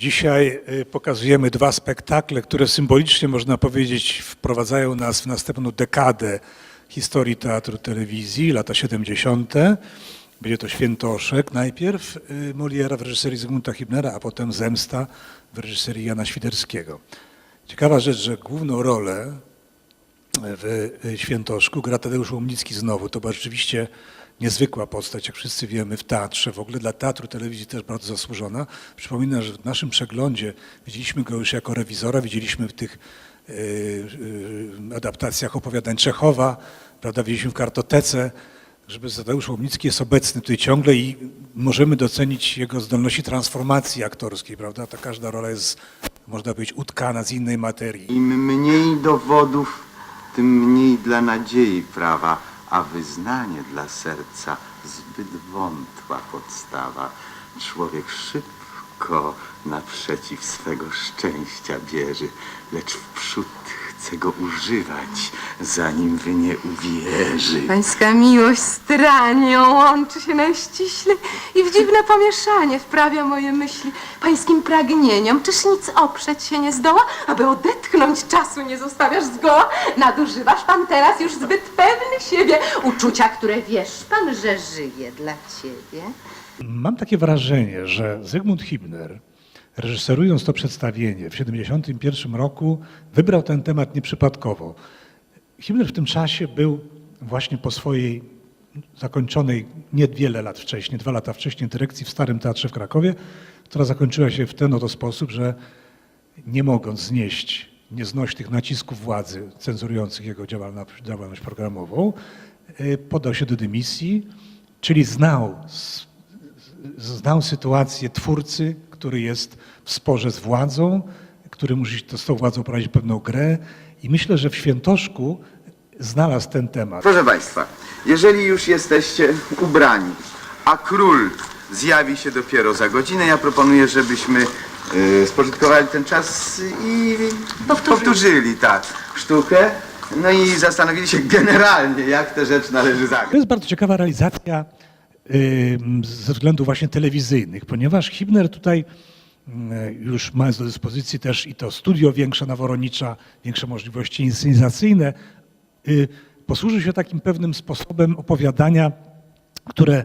Dzisiaj y, pokazujemy dwa spektakle, które symbolicznie, można powiedzieć, wprowadzają nas w następną dekadę historii teatru telewizji, lata 70. Będzie to Świętoszek najpierw y, Moliera w reżyserii Zygmunta Hibnera, a potem Zemsta w reżyserii Jana Świderskiego. Ciekawa rzecz, że główną rolę w y, Świętoszku gra Tadeusz Łomnicki znowu. To była rzeczywiście niezwykła postać, jak wszyscy wiemy, w teatrze, w ogóle dla teatru, telewizji też bardzo zasłużona. Przypominam, że w naszym przeglądzie widzieliśmy go już jako rewizora, widzieliśmy w tych y, y, adaptacjach opowiadań Czechowa, prawda, widzieliśmy w kartotece, żeby Tadeusz Łomnicki jest obecny tutaj ciągle i możemy docenić jego zdolności transformacji aktorskiej, prawda? Ta każda rola jest, można powiedzieć, utkana z innej materii. Im mniej dowodów, tym mniej dla nadziei prawa, a wyznanie dla serca zbyt wątła podstawa. Człowiek szybko naprzeciw swego szczęścia bierze, lecz wprzód chce go używać, zanim w nie uwierzy. Pańska miłość z tyranią łączy się najściślej i w dziwne pomieszanie wprawia moje myśli pańskim pragnieniom. Czyż nic oprzeć się nie zdoła, aby odetchnąć czasu nie zostawiasz zgoła? Nadużywasz pan teraz już zbyt pewny siebie uczucia, które wiesz pan, że żyje dla ciebie. Mam takie wrażenie, że Zygmunt Hibner, reżyserując to przedstawienie w 1971 roku, wybrał ten temat nieprzypadkowo. Hibner w tym czasie był właśnie po swojej zakończonej niewiele lat wcześniej, dwa lata wcześniej, dyrekcji w Starym Teatrze w Krakowie, która zakończyła się w ten oto sposób, że nie mogąc znieść, nie znosić tych nacisków władzy cenzurujących jego działalność programową, y, podał się do dymisji, czyli znał znał sytuację twórcy, który jest w sporze z władzą, który musi to- z tą władzą prowadzić pewną grę i myślę, że w Świętoszku znalazł ten temat. Proszę Państwa, jeżeli już jesteście ubrani, a król zjawi się dopiero za godzinę, ja proponuję, żebyśmy y, spożytkowali ten czas i powtórzyli, tak, sztukę, no i zastanowili się generalnie, jak tę rzecz należy To zagrać. jest bardzo ciekawa realizacja ze względów właśnie telewizyjnych, ponieważ Hibner tutaj mm, już mając do dyspozycji też i to studio większe na Woronicza, większe możliwości inscenizacyjne, y, posłużył się takim pewnym sposobem opowiadania, które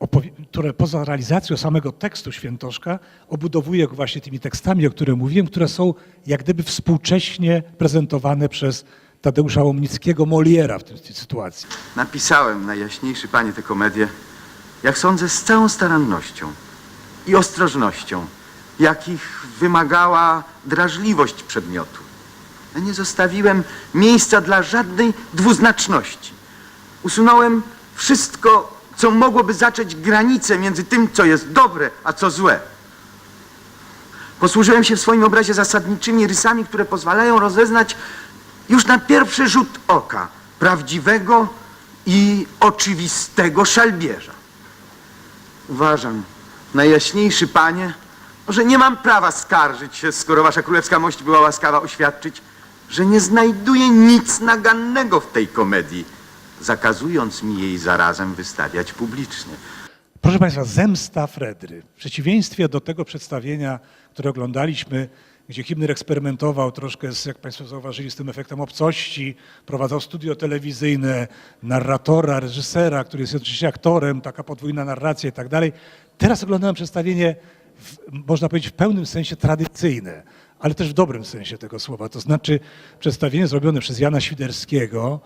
opowi- które poza realizacją samego tekstu Świętoszka obudowuje go właśnie tymi tekstami, o których mówiłem, które są jak gdyby współcześnie prezentowane przez Tadeusza Łomnickiego, Moliera w tej sytuacji. Napisałem, najjaśniejszy panie, tę komedię, jak sądzę, z całą starannością i ostrożnością, jakich wymagała drażliwość przedmiotu. Ja nie zostawiłem miejsca dla żadnej dwuznaczności. Usunąłem wszystko, co mogłoby zacząć granicę między tym, co jest dobre, a co złe. Posłużyłem się w swoim obrazie zasadniczymi rysami, które pozwalają rozeznać już na pierwszy rzut oka prawdziwego i oczywistego szalbierza. Uważam, najjaśniejszy panie, że nie mam prawa skarżyć się, skoro wasza królewska mość była łaskawa oświadczyć, że nie znajduję nic nagannego w tej komedii, zakazując mi jej zarazem wystawiać publicznie. Proszę Państwa, Zemsta Fredry. W przeciwieństwie do tego przedstawienia, które oglądaliśmy, gdzie Himner eksperymentował troszkę, z, jak Państwo zauważyli, z tym efektem obcości, prowadzał studio telewizyjne, narratora, reżysera, który jest oczywiście aktorem, taka podwójna narracja i tak dalej. Teraz oglądałem przedstawienie, w, można powiedzieć, w pełnym sensie tradycyjne, ale też w dobrym sensie tego słowa. To znaczy przedstawienie zrobione przez Jana Świderskiego,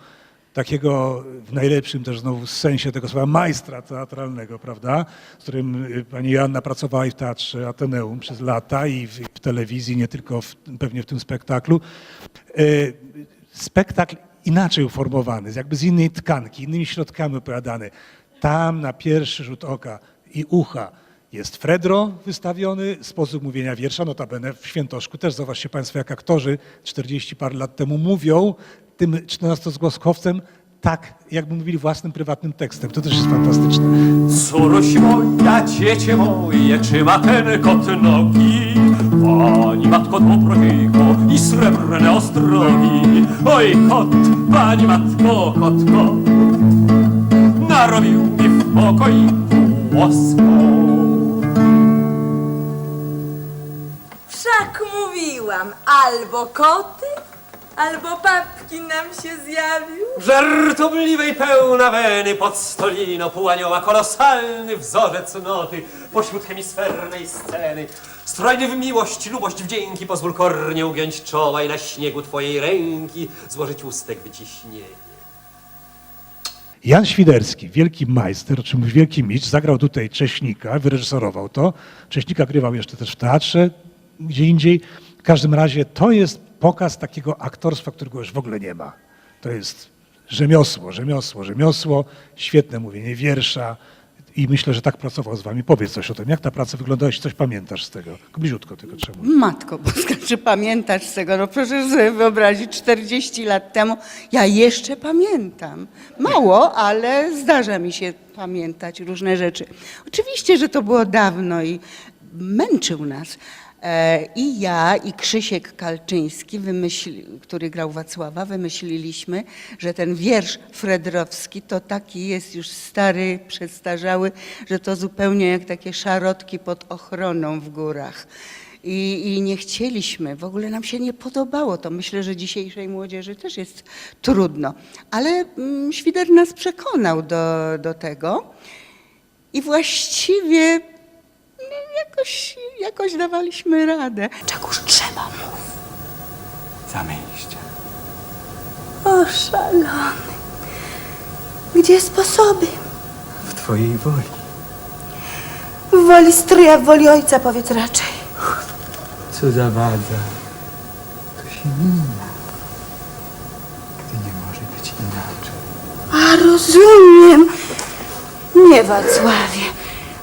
takiego w najlepszym też znowu sensie tego słowa majstra teatralnego, prawda, z którym y, pani Joanna pracowała i w Teatrze Ateneum przez lata i w, w telewizji, nie tylko w, pewnie w tym spektaklu. Y, Spektakl inaczej uformowany, jakby z innej tkanki, innymi środkami opowiadany. Tam na pierwszy rzut oka i ucha jest Fredro wystawiony, sposób mówienia wiersza, notabene w Świętoszku też, zobaczcie Państwo, jak aktorzy 40 parę lat temu mówią tym 14-zgłoskowcem tak, jakby mówili własnym prywatnym tekstem. To też jest fantastyczne. Córuś moja, dziecię moje, czy ma ten kot nogi? Pani matko dobrodziejko i srebrne ostrogi. Oj kot, pani matko, kot, kot, narobił mi w pokoiku łoską. mówiłam, albo koty, albo papki nam się zjawił. Żartobliwej pełna weny pod stoliną półanioła kolosalny wzorzec noty pośród hemisfernej sceny. Strojny w miłość, lubość, wdzięki, pozwól kornie ugiąć czoła i na śniegu twojej ręki złożyć ustek wyciśnienie. Jan Świderski, wielki majster, czy wielki mistrz, zagrał tutaj Cześnika, wyreżyserował to. Cześnika grywał jeszcze też w teatrze, gdzie indziej. W każdym razie to jest pokaz takiego aktorstwa, którego już w ogóle nie ma. To jest rzemiosło, rzemiosło, rzemiosło, świetne mówienie wiersza i myślę, że tak pracował z wami. Powiedz coś o tym, jak ta praca wyglądała, jeśli coś pamiętasz z tego. Bliziutko tylko trzeba. Matko Boska, czy pamiętasz z tego? No proszę sobie wyobrazić, 40 lat temu ja jeszcze pamiętam. Mało, ale zdarza mi się pamiętać różne rzeczy. Oczywiście, że to było dawno i męczył nas. E, I ja, i Krzysiek Kalczyński, wymyśli, który grał Wacława, wymyśliliśmy, że ten wiersz Fredrowski to taki jest już stary, przestarzały, że to zupełnie jak takie szarotki pod ochroną w górach. I, I nie chcieliśmy, w ogóle nam się nie podobało to. Myślę, że dzisiejszej młodzieży też jest trudno. Ale mm, Świder nas przekonał do, do tego i właściwie no, jakoś, jakoś dawaliśmy radę. Czegoż trzeba mów. Zamęścia. O szalony, gdzie sposoby? W twojej woli. W woli stryja, w woli ojca powiedz raczej. Co zawadza, to się mina. Gdy nie może być inaczej. A rozumiem. Nie Wacławie.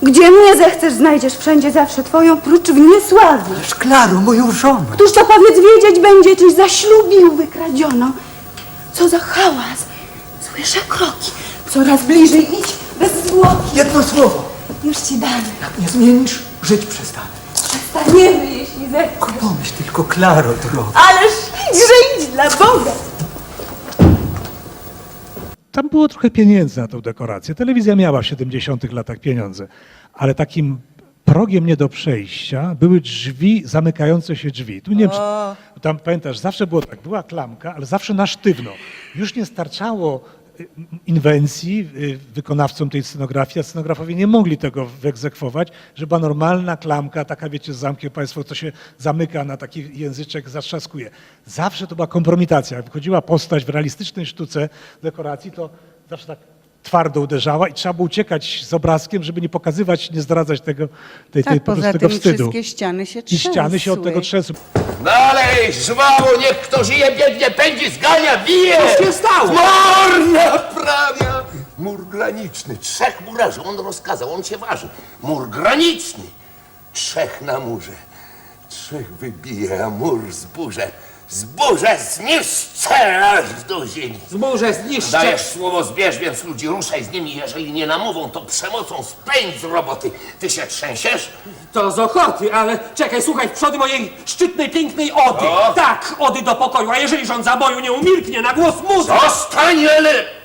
Gdzie mnie zechcesz, znajdziesz wszędzie zawsze twoją, prócz w niesławie. Ależ Klaro, moją żonę. Któż to powiedz wiedzieć będzie, czyś zaślubił wykradzioną. Co za hałas. Słyszę kroki. Coraz bliżej idź, bez zwłoki. Jedno słowo. Już ci damy. Jak nie zmienisz, żyć przestanę. Przestaniemy, jeśli zechcesz. Pomyśl tylko, Klaro, droga. Ależ idźże idź dla Boga. Tam było trochę pieniędzy na tą dekorację. Telewizja miała w 70 latach pieniądze, ale takim progiem nie do przejścia były drzwi, zamykające się drzwi. Tu nie, tam pamiętasz, zawsze było tak, była klamka, ale zawsze na sztywno. Już nie starczało inwencji y, wykonawcom tej scenografii, a scenografowie nie mogli tego wyegzekwować, że była normalna klamka, taka wiecie z zamkiem państwo, co się zamyka na taki języczek, zatrzaskuje. Zawsze to była kompromitacja. Jak wychodziła postać w realistycznej sztuce dekoracji, to zawsze tak twardo uderzała i trzeba było uciekać z obrazkiem, żeby nie pokazywać, nie zdradzać tego, tej, tej, Tak, po prostu poza tego tym wstydu. wszystkie ściany się I trzęsły. ściany się od tego trzęsły. Dalej, żwało, niech kto żyje, biegnie, pędzi, zgania, bije! Co się stało? Mur naprawia! Mur graniczny, trzech murarzy, on rozkazał, on się waży. Mur graniczny, trzech na murze. Trzech wybije, a mur zburzę. Zburzę, zniszczę aż do ziemi. Zburzę, zniszczę. Dajesz słowo, zbierz więc ludzi, ruszaj z nimi, jeżeli nie namówą, to przemocą spędź z roboty. Ty się trzęsiesz? To z ochoty, ale czekaj, słuchaj, w przody mojej szczytnej, pięknej Ody. O! Tak, Ody do pokoju, a jeżeli rząd zaboju nie umilknie na głos muzy... Zostań, ale